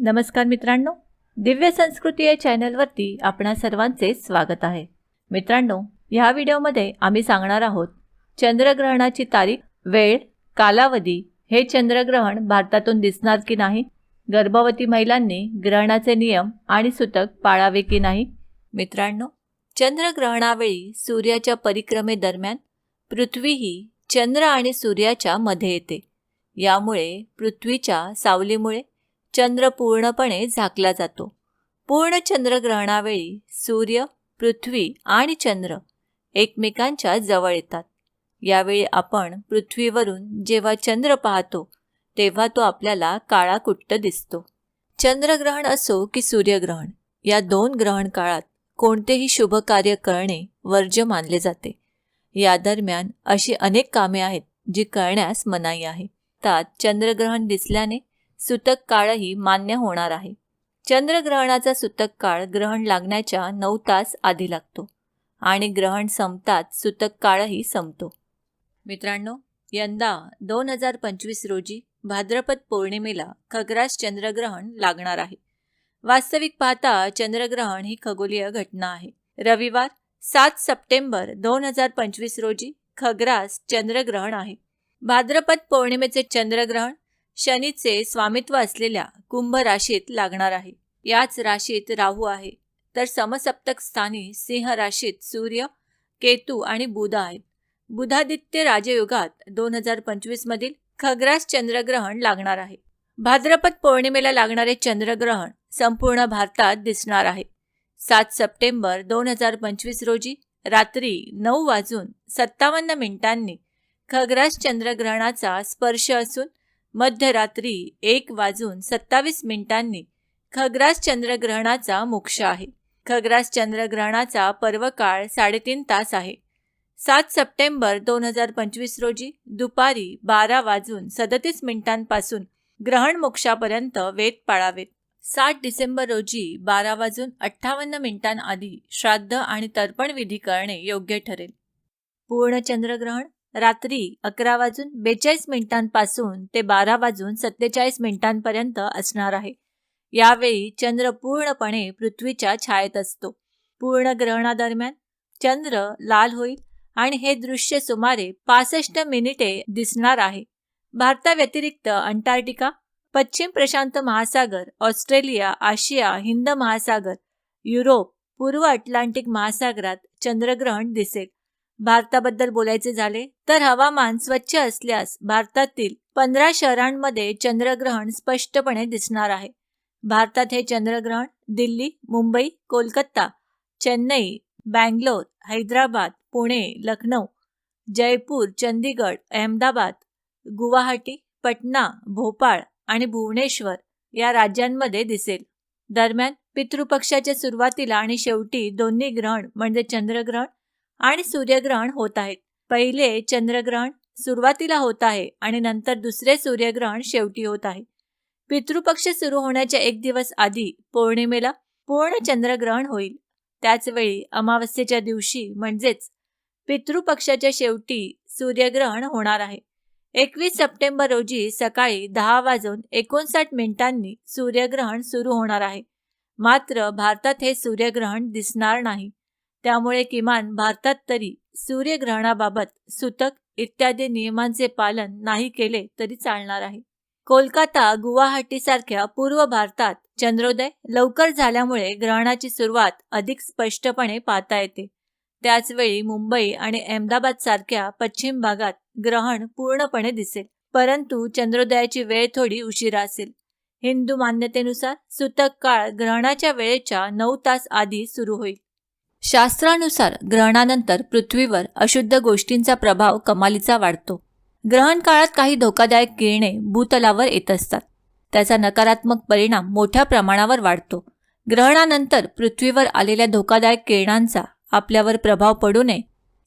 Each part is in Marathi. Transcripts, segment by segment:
नमस्कार मित्रांनो दिव्य संस्कृती या चॅनलवरती आपणा सर्वांचे स्वागत आहे. मित्रांनो ह्या व्हिडिओमध्ये आम्ही सांगणार आहोत चंद्रग्रहणाची तारीख वेळ कालावधी हे चंद्रग्रहण भारतातून दिसणार की नाही गर्भवती महिलांनी ग्रहणाचे नियम आणि सूतक पाळावे की नाही? मित्रांनो चंद्रग्रहणावेळी सूर्याच्या परिक्रमेदरम्यान पृथ्वी ही चंद्र आणि सूर्याच्या मध्ये येते. यामुळे पृथ्वीच्या सावलीमुळे चंद्र पूर्णपणे झाकला जातो. पूर्ण चंद्रग्रहणावेळी सूर्य पृथ्वी आणि चंद्र एकमेकांच्या जवळ येतात. यावेळी आपण पृथ्वीवरून जेव्हा चंद्र पाहतो तेव्हा तो आपल्याला काळाकुट्ट दिसतो. चंद्रग्रहण असो की सूर्यग्रहण या दोन ग्रहण काळात कोणतेही शुभ कार्य करणे वर्ज्य मानले जाते. या दरम्यान अशी अनेक कामे आहेत जी करण्यास मनाई आहे. त्यात चंद्रग्रहण दिसल्याने सुतक काळही मान्य होणार आहे. चंद्रग्रहणाचा सुतक काळ ग्रहण लागण्याच्या नऊ तास आधी लागतो आणि ग्रहण संपताच सुतक काळही संपतो. मित्रांनो यंदा दोन हजार पंचवीस रोजी भाद्रपद पौर्णिमेला खग्रास चंद्रग्रहण लागणार आहे. वास्तविक पाहता चंद्रग्रहण ही खगोलीय घटना आहे. रविवार सात सप्टेंबर दोन हजार पंचवीस रोजी खग्रास चंद्रग्रहण आहे. भाद्रपद पौर्णिमेचे चंद्रग्रहण शनीचे स्वामित्व असलेल्या कुंभ राशीत लागणार आहे. याच राशीत राहू आहे. तर समसप्तक स्थानी सिंह राशीत सूर्य केतू आणि बुध आहेत. बुधादित्य राजयुगात दोन हजार पंचवीसमधील खग्रास चंद्रग्रहण लागणार आहे. भाद्रपद पौर्णिमेला लागणारे चंद्रग्रहण संपूर्ण भारतात दिसणार आहे. सात सप्टेंबर दोन हजार पंचवीस रोजी रात्री नऊ वाजून सत्तावन्न मिनिटांनी खग्रास चंद्रग्रहणाचा स्पर्श असून मध्यरात्री एक वाजून सत्तावीस मिनिटांनी खग्रास चंद्रग्रहणाचा मोक्ष आहे. खग्रास चंद्रग्रहणाचा पर्वकाळ साडेतीन तास आहे. सात सप्टेंबर दोन हजार पंचवीस रोजी दुपारी बारा वाजून सदतीस मिनिटांपासून ग्रहण मोक्षापर्यंत वेद पाळावेत सात डिसेंबर रोजी बारा वाजून अठ्ठावन्न मिनिटांआधी श्राद्ध आणि तर्पण विधी करणे योग्य ठरेल. पूर्ण चंद्रग्रहण रात्री अकरा वाजून बेचाळीस मिनिटांपासून ते बारा वाजून सत्तेचाळीस मिनिटांपर्यंत असणार आहे. यावेळी चंद्र पूर्णपणे पृथ्वीच्या छायेत असतो. पूर्ण ग्रहणादरम्यान चंद्र लाल होईल आणि हे दृश्य सुमारे पासष्ट मिनिटे दिसणार आहे. भारताव्यतिरिक्त अंटार्क्टिका पश्चिम प्रशांत महासागर ऑस्ट्रेलिया आशिया हिंद महासागर युरोप पूर्व अटलांटिक महासागरात चंद्रग्रहण दिसेल. भारताबद्दल बोलायचे झाले तर हवामान स्वच्छ असल्यास भारतातील पंधरा शहरांमध्ये चंद्रग्रहण स्पष्टपणे दिसणार आहे. भारतात हे चंद्रग्रहण दिल्ली मुंबई कोलकाता चेन्नई बँगलोर हैदराबाद पुणे लखनौ जयपूर चंदीगड अहमदाबाद गुवाहाटी पटना भोपाळ आणि भुवनेश्वर या राज्यांमध्ये दिसेल. दरम्यान पितृपक्षाच्या सुरुवातीला आणि शेवटी दोन्ही ग्रहण म्हणजे चंद्रग्रहण आणि सूर्यग्रहण होत आहेत. पहिले चंद्रग्रहण सुरुवातीला होत आहे आणि नंतर दुसरे सूर्यग्रहण शेवटी होत आहे. पितृपक्ष सुरू होण्याच्या एक दिवस आधी पौर्णिमेला पूर्ण चंद्रग्रहण होईल. त्याचवेळी अमावस्येच्या दिवशी म्हणजेच पितृपक्षाच्या शेवटी सूर्यग्रहण होणार आहे. एकवीस सप्टेंबर रोजी सकाळी दहा वाजून एकोणसाठ मिनिटांनी सूर्यग्रहण सुरू होणार आहे. मात्र भारतात हे सूर्यग्रहण दिसणार नाही. त्यामुळे किमान भारतात तरी सूर्यग्रहणाबाबत सुतक इत्यादी नियमांचे पालन नाही केले तरी चालणार आहे. कोलकाता गुवाहाटीसारख्या पूर्व भारतात चंद्रोदय लवकर झाल्यामुळे ग्रहणाची सुरुवात अधिक स्पष्टपणे पाहता येते. त्याचवेळी मुंबई आणि अहमदाबाद सारख्या पश्चिम भागात ग्रहण पूर्णपणे दिसेल परंतु चंद्रोदयाची वेळ थोडी उशिरा असेल. हिंदू मान्यतेनुसार सुतक काळ ग्रहणाच्या वेळेच्या नऊ तास आधी सुरू होईल. शास्त्रानुसार ग्रहणानंतर पृथ्वीवर अशुद्ध गोष्टींचा प्रभाव कमालीचा वाढतो. ग्रहण काळात काही धोकादायक किरणे भूतलावर येत असतात. त्याचा नकारात्मक परिणाम मोठ्या प्रमाणावर वाढतो. ग्रहणानंतर पृथ्वीवर आलेल्या धोकादायक किरणांचा आपल्यावर प्रभाव पडू नये.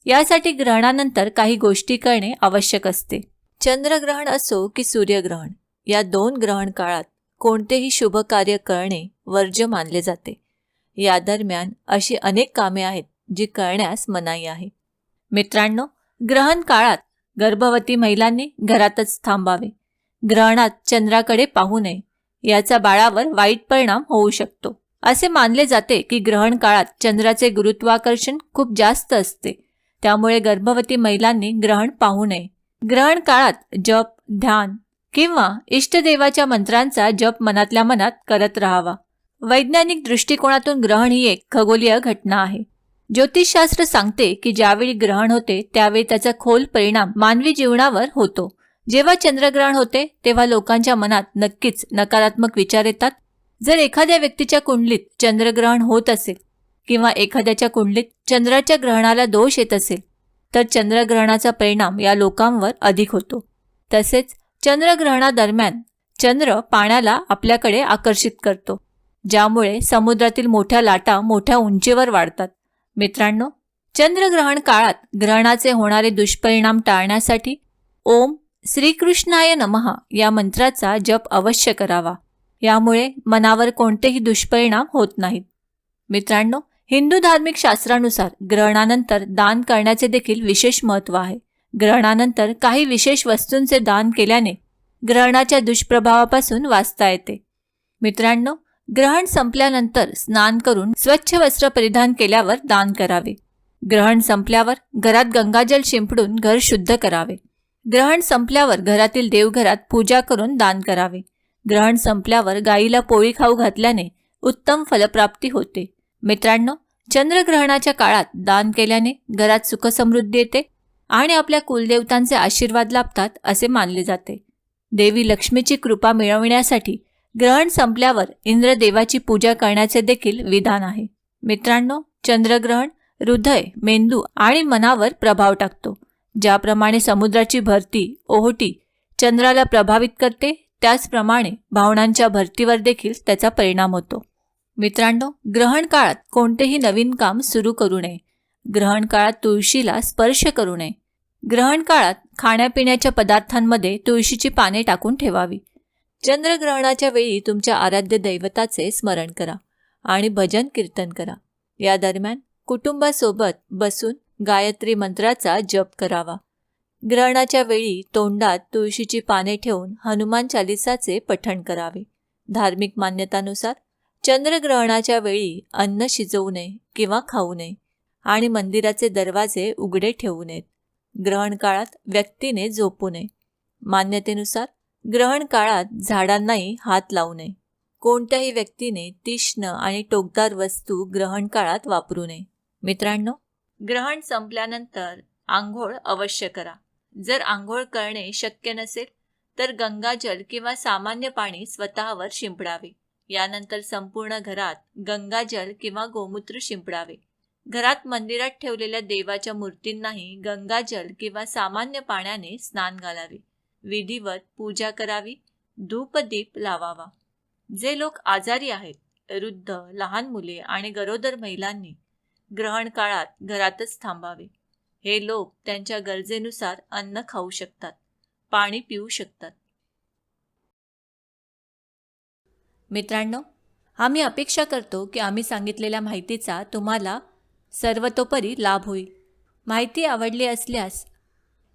यासाठी ग्रहणानंतर काही गोष्टी करणे आवश्यक असते. चंद्रग्रहण असो की सूर्यग्रहण या दोन ग्रहण काळात कोणतेही शुभ कार्य करणे वर्ज्य मानले जाते. या दरम्यान अशी अनेक कामे आहेत जी करण्यास मनाई आहे. मित्रांनो ग्रहण काळात गर्भवती महिलांनी घरातच थांबावे. ग्रहणात चंद्राकडे पाहू नये. याचा बाळावर वाईट परिणाम होऊ शकतो. असे मानले जाते की ग्रहण काळात चंद्राचे गुरुत्वाकर्षण खूप जास्त असते. त्यामुळे गर्भवती महिलांनी ग्रहण पाहू नये. ग्रहण काळात जप ध्यान किंवा इष्टदेवाच्या मंत्रांचा जप मनातल्या मनात करत राहावा. वैज्ञानिक दृष्टिकोनातून ग्रहण ही एक खगोलीय घटना आहे. ज्योतिषशास्त्र सांगते की ज्यावेळी ग्रहण होते त्यावेळी त्याचा खोल परिणाम मानवी जीवनावर होतो. जेव्हा चंद्रग्रहण होते तेव्हा लोकांच्या मनात नक्कीच नकारात्मक विचार येतात. जर एखाद्या व्यक्तीच्या कुंडलीत चंद्रग्रहण होत असेल किंवा एखाद्याच्या कुंडलीत चंद्राच्या ग्रहणाला दोष येत असेल तर चंद्रग्रहणाचा परिणाम या लोकांवर अधिक होतो. तसेच चंद्रग्रहणादरम्यान चंद्र पाण्याला आपल्याकडे आकर्षित करतो. ज्यामुळे समुद्रातील मोठ्या लाटा मोठ्या उंचीवर वाढतात. मित्रांनो चंद्रग्रहण काळात ग्रहणाचे होणारे दुष्परिणाम टाळण्यासाठी ओम श्रीकृष्णाय नमः या मंत्राचा जप अवश्य करावा. यामुळे मनावर कोणतेही दुष्परिणाम होत नाहीत. मित्रांनो हिंदू धार्मिक शास्त्रानुसार ग्रहणानंतर दान करण्याचे देखील विशेष महत्त्व आहे. ग्रहणानंतर काही विशेष वस्तूंचे दान केल्याने ग्रहणाच्या दुष्प्रभावापासून वाचता येते. मित्रांनो ग्रहण संपल्यानंतर स्नान करून स्वच्छ वस्त्र परिधान केल्यावर दान करावे. ग्रहण संपल्यावर घरात गंगाजल शिंपडून घर शुद्ध करावे. ग्रहण संपल्यावर घरातील देवघरात पूजा करून दान करावे. ग्रहण संपल्यावर गाईला पोळी खाऊ घातल्याने उत्तम फलप्राप्ती होते. मित्रांनो चंद्रग्रहणाच्या काळात दान केल्याने घरात सुखसमृद्धी येते आणि आपल्या कुलदेवतांचे आशीर्वाद लाभतात असे मानले जाते. देवी लक्ष्मीची कृपा मिळवण्यासाठी ग्रहण संपल्यावर इंद्रदेवाची पूजा करण्याचे देखील विधान आहे. मित्रांनो चंद्रग्रहण हृदय मेंदू आणि मनावर प्रभाव टाकतो. ज्याप्रमाणे समुद्राची भरती ओहोटी चंद्राला प्रभावित करते त्याचप्रमाणे भावनांच्या भरतीवर देखील त्याचा परिणाम होतो. मित्रांनो ग्रहण काळात कोणतेही नवीन काम सुरू करू नये. ग्रहण काळात तुळशीला स्पर्श करू नये. ग्रहण काळात खाण्यापिण्याच्या पदार्थांमध्ये तुळशीची पाने टाकून ठेवावी. चंद्रग्रहणाच्या वेळी तुमच्या आराध्य दैवताचे स्मरण करा आणि भजन कीर्तन करा. या दरम्यान कुटुंबासोबत बसून गायत्री मंत्राचा जप करावा. ग्रहणाच्या वेळी तोंडात तुळशीची पाने ठेवून हनुमान चालिसाचे पठण करावे. धार्मिक मान्यतानुसार चंद्रग्रहणाच्या वेळी अन्न शिजवू नये किंवा खाऊ नये आणि मंदिराचे दरवाजे उघडे ठेवू नयेत. ग्रहण काळात व्यक्तीने झोपू नये. मान्यतेनुसार ग्रहण काळात झाडांनाही हात लावू नये. कोणत्याही व्यक्तीने तीक्ष्ण आणि टोकदार वस्तू ग्रहण काळात वापरू नये. मित्रांनो ग्रहण संपल्यानंतर आंघोळ अवश्य करा. जर आंघोळ करणे शक्य नसेल तर गंगाजल किंवा सामान्य पाणी स्वतःवर शिंपडावे. यानंतर संपूर्ण घरात गंगाजल किंवा गोमूत्र शिंपडावे. घरात मंदिरात ठेवलेल्या देवाच्या मूर्तींनाही गंगाजल किंवा सामान्य पाण्याने स्नान घालावे. विधिवत पूजा करावी धूपदीप लावावा. जे लोक आजारी आहेत वृद्ध लहान मुले आणि गरोदर महिलांनी ग्रहण काळात घरातच थांबावे. हे लोक त्यांच्या गरजेनुसार अन्न खाऊ शकतात पाणी पिऊ शकतात. मित्रांनो आम्ही अपेक्षा करतो की आम्ही सांगितलेल्या माहितीचा तुम्हाला सर्वतोपरी लाभ होईल. माहिती आवडली असल्यास